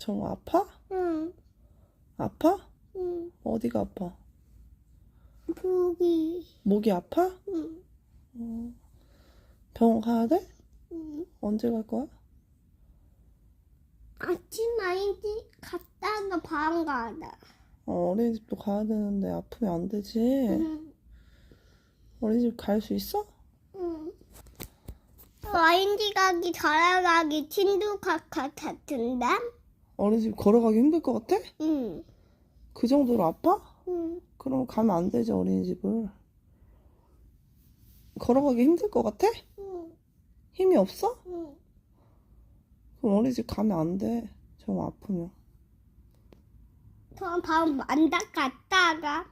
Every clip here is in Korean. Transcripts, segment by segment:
정우 아파? 응, 아파? 응. 어디가 아파? 부기. 목이 아파? 응, 어. 병원 가야 돼? 응. 언제 갈 거야? 아침 아이지 갔다가 방 가다. 어, 어린이집도 가야 되는데 아프면 안 되지. 응, 어린이집 갈 수 있어? 응. 아이지 가기 걸어가기 친두가 같은데? 어린이집 걸어가기 힘들 것 같아? 응, 그 정도로 아파? 응. 그럼 가면 안 되지 어린이집을. 걸어가기 힘들 것 같아? 응, 힘이 없어? 응. 그럼 어린이집 가면 안 돼. 정 아프면. 그럼 방 만다 갔다가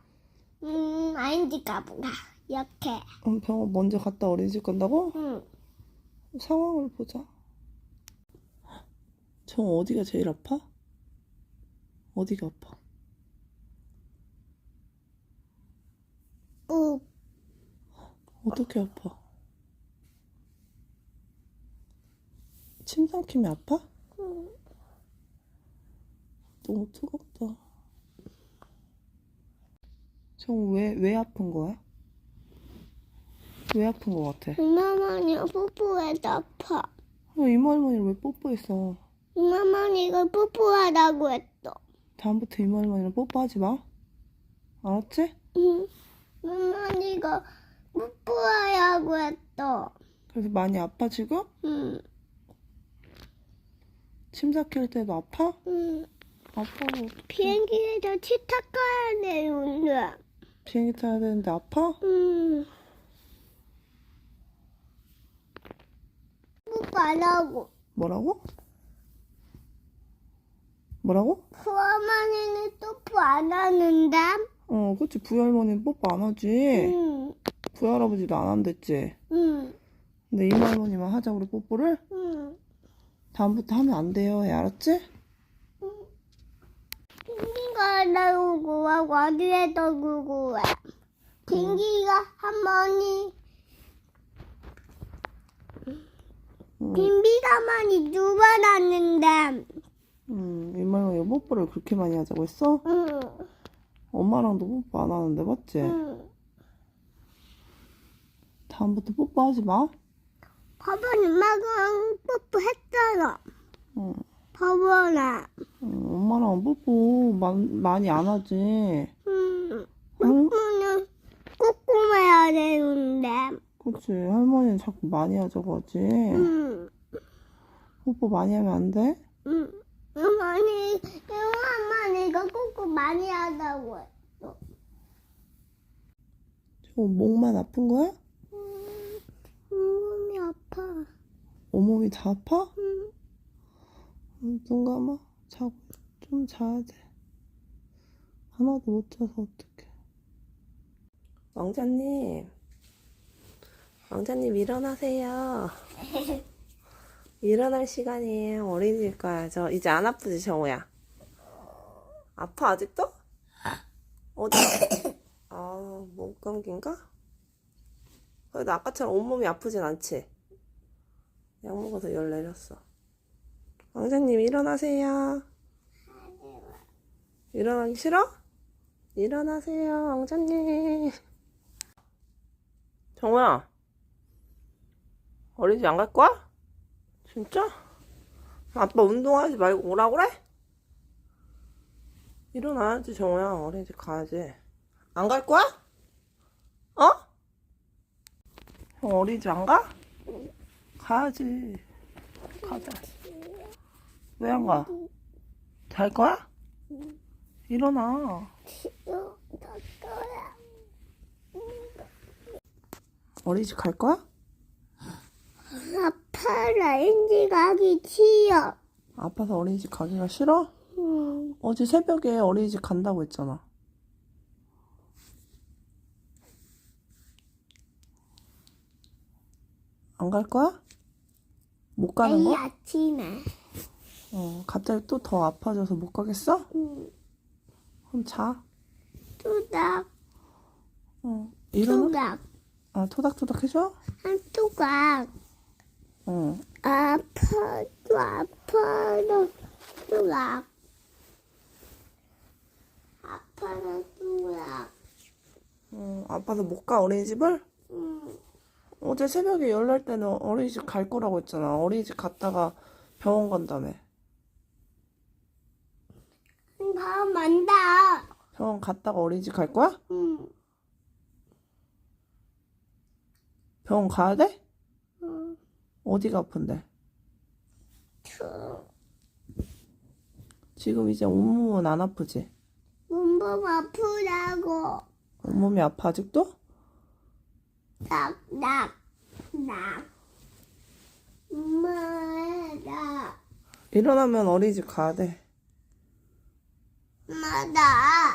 음 아이지 가보자. 이렇게. 그럼 병원 먼저 갔다 어린이집 간다고? 응. 상황을 보자. 정 어디가 제일 아파? 어디가 아파? 우. 어떻게 아파? 침 삼킴이 아파? 응. 너무 뜨겁다. 정 왜, 왜 아픈 거야? 왜 아픈 거 같아? 엄마만이 뽀뽀해도 아파. 왜 이모 할머니를 왜 뽀뽀했어? 엄마만이가 뽀뽀하라고 했어. 다음부터 이모 할머니랑 뽀뽀하지 마. 알았지? 응. 엄마만이가 뽀뽀하라고 했어. 그래서 많이 아파 지금? 응. 침 삭힐 때도 아파? 응. 아파도 비행기에서 치탁 가야 되는데. 비행기 타야 되는데 아파? 응. 뽀뽀 안 하고. 뭐라고? 뭐라고? 부어만이는 뽀뽀 안 하는데. 어, 그치. 부할머니는 뽀뽀 안 하지. 응. 부할아버지도 안 한댔지. 응. 근데 이모 할머니만 하자, 우리 뽀뽀를? 응. 다음부터 하면 안 돼요. 해, 알았지? 빙기가 나오고 하고 어디에다 구고 해. 빙기가 한 번이 응. 빙비가 많이 두번 왔는데 음, 이모 할머니가 뽀뽀를 그렇게 많이 하자고 했어? 응. 엄마랑도 뽀뽀 안 하는데, 맞지? 응. 다음부터 뽀뽀하지 마. 저번 엄마가 뽀뽀했잖아 응. 저번에 응, 엄마랑 뽀뽀 마, 많이 안 하지. 응. 응? 뽀뽀는 꼼꼼 해야 되는데 그치. 할머니는 자꾸 많이 하자고 하지. 응. 뽀뽀 많이 하면 안 돼? 응. 어머니 엄마니가 꼼꼼 많이 하다고 했어 저 목만 아픈 거야? 음, 몸이 아파 온몸이 다 아파? 응. 응, 눈 감아. 자고 좀 자야 돼. 하나도 못 자서 어떡해. 왕자님. 왕자님 일어나세요. 일어날 시간이에요. 어린이집 가야죠. 이제 안 아프지, 정우야? 아파, 아직도? 어디? 아, 목 감기인가? 그래도 아까처럼 온몸이 아프진 않지? 약 먹어서 열 내렸어. 왕자님 일어나세요. 일어나기 싫어? 일어나세요, 왕자님. 정우야, 어린이집 안 갈 거야? 진짜? 아빠 운동하지 말고 오라 그래? 일어나야지, 정우야. 어린이집 가야지. 안 갈 거야? 어? 형 어린이집 안 가? 가야지. 가자. 왜 안 가? 잘 거야? 일어나. 어린이집 갈 거야? 아파라 인지 가기 싫어. 아파서 어린이집 가기가 싫어? 응. 어제 새벽에 어린이집 간다고 했잖아. 안 갈 거야? 못 가는 내일 거? 아침에. 어, 갑자기 또 더 아파져서 못 가겠어? 응. 그럼 자. 토닥 어. 일어나? 토닥 아, 토닥토닥 해줘? 한 토닥. 응. 아파도 아파도 뚜락. 아빠는 뚜락. 어, 아빠도 못 가, 어린이집을? 응. 어제 새벽에 연락 때는 어린이집 갈 거라고 했잖아. 어린이집 갔다가 병원 간다며. 다 만다. 병원 갔다가 어린이집 갈 거야? 응. 병원 가야 돼? 응. 어디가 아픈데? 투. 지금 이제 온몸은 안 아프지? 몸몸 아프다고. 온몸이 아파, 아직도? nak nak nak 마다 일어나면 어린이집 가야 돼. 마다